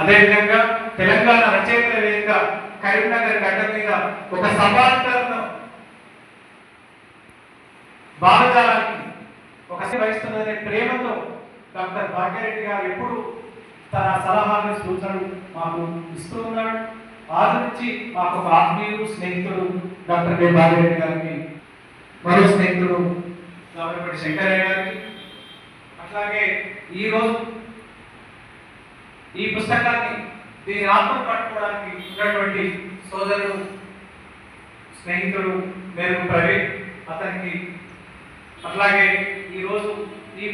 అదేవిధంగా తెలంగాణ రచయితల వేదిక కరీంనగర్ గడ్డ మీద ఒక సబాల్టర్ను భారజాలానికి ఒక వహిస్తున్నదనే ప్రేమతో డాక్టర్ భాగ్యరెడ్డి గారు ఎప్పుడు తన సలహాలు సూచనలు మాకు ఇస్తూ ఉన్నాడు ఆదరించి మాకు ఒక ఆత్మీయుడు స్నేహితుడు డాక్టర్ కె. భాగ్యరెడ్డి గారికి మరో స్నేహితుడు కాబట్టి శంకరయ్య గారికి. అట్లాగే ఈరోజు ఈ పుస్తకాన్ని దీని ఆత్మ పట్టుకోవడానికి ఉన్నటువంటి సోదరుడు స్నేహితుడు మేరకు ప్రవీణ్ అతనికి అట్లాగే ఈరోజు ఈ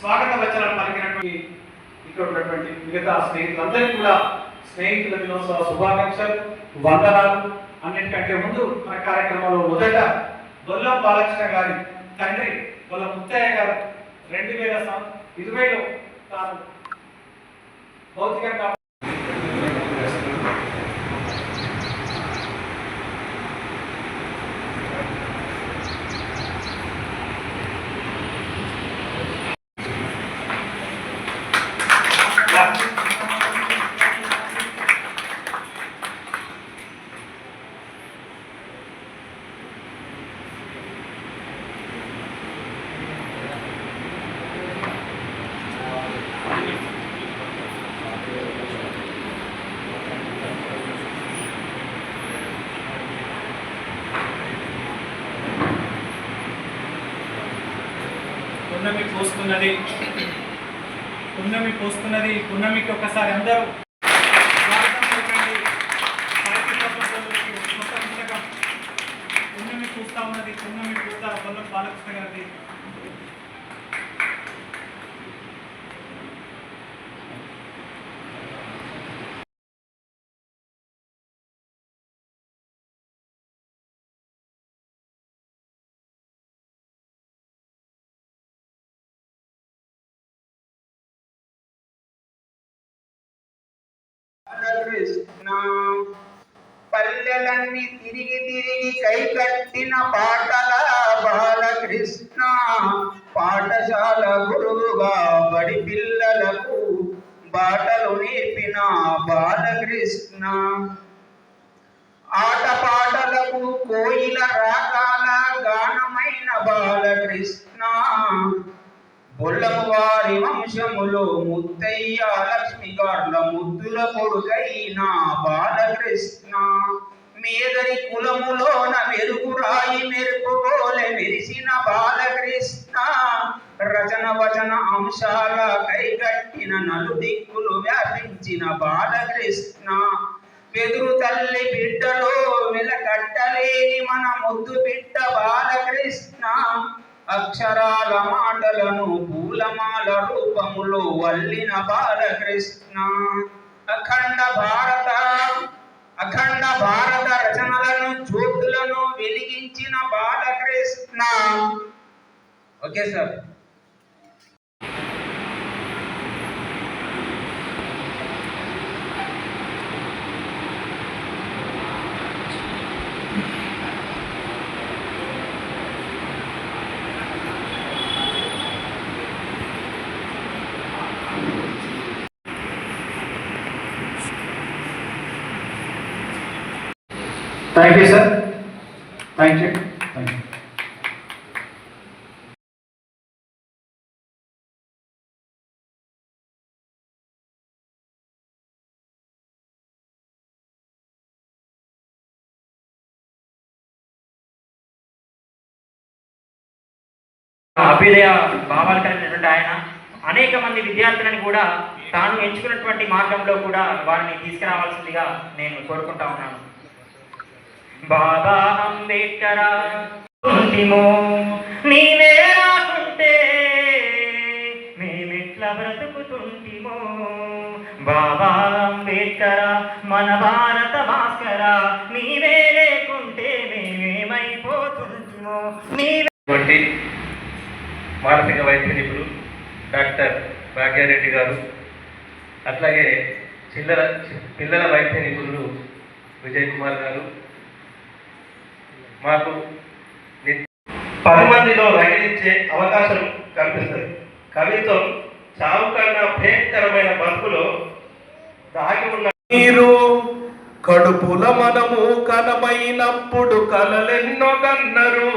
స్వాగత వచనం పలికినటువంటి ఇక్కడ ఉన్నటువంటి మిగతా స్నేహితులందరికీ కూడా స్నేహితుల దినోత్సవ శుభాకాంక్షలు వందనాలు. అన్నిటికంటే ముందు మన కార్యక్రమంలో మొదట బొల్లం బాలకృష్ణ గారి తండ్రి వాళ్ళ ముత్తయ్య గారు రెండు వేల ఇరవైలో తాను భౌతికంగా పున్నమి పోస్తున్నది. పున్నమి పోస్తున్నది. పున్నమికి ఒకసారి అందరూ పున్నమి చూస్తా ఉన్నది. పున్నమి చూస్తా పొల్లం బాలకృష్ణ గారిది. కృష్ణ. పల్లెలన్నీ తిరిగి తిరిగి కై కట్టిన పాటల బాలకృష్ణ. పాఠశాల గురువుగా బడి పిల్లలకు బాటలు నేర్పిన బాలకృష్ణ. ఆట పాటలకు కోయిల రాగాల గానమైన బాలకృష్ణ. బొల్లము వారి వంశములో ముత్తయ్య లక్ష్మి గార్ల ముద్దుల కొడుకైన బాలకృష్ణ. మేదరి కులములోన మెరుగురాయి మెరుపుగోలె మెరిసిన బాలకృష్ణ. రచన వచన అంశాల కైగట్టిన నలు దిక్కులు వ్యాపించిన బాలకృష్ణ. వెదురు తల్లి బిడ్డలో వెలకట్టలేని మన ముద్దు బిడ్డ బాలకృష్ణ. అక్షరాల మాటలను పూలమాల రూపములో వల్లిన బాలకృష్ణ. అఖండ భారత అఖండ భారత రచనలను జ్యోతులను వెలిగించిన Balakrishna. Okay sir. Thank you sir thank you thank you అభ్యుదయ భావాలు కలిగినటువంటి ఆయన అనేక మంది విద్యార్థులను కూడా తాను ఎంచుకున్నటువంటి మార్గంలో కూడా వారిని తీసుకురావాల్సిందిగా నేను కోరుకుంటా ఉన్నాను. బాబా అంబేద్కరా. అంతిమో నీవే రాకుంటే మేమిట్ల బ్రతుకుతుంటిమో. బాబా అంబేద్కరా మన భారత భాస్కర నీవే లేకుంటే మేమేమైపోతుంటిమో. నీవే మానసిక వైద్య నిపుణులు డాక్టర్ భాగ్యారెడ్డి గారు అట్లాగే చిల్లర పిల్లల వైద్య నిపుణులు విజయ్ కుమార్ గారు మాకు పది మందిలో రగిలించే అవకాశం కల్పిస్తుంది. కవిత్వం చావు కన్నా భయంకరమైన బతుకులో దాగి ఉన్న మీరు కడుపుల మనము కనమైనప్పుడు కలలెన్నో కన్నరు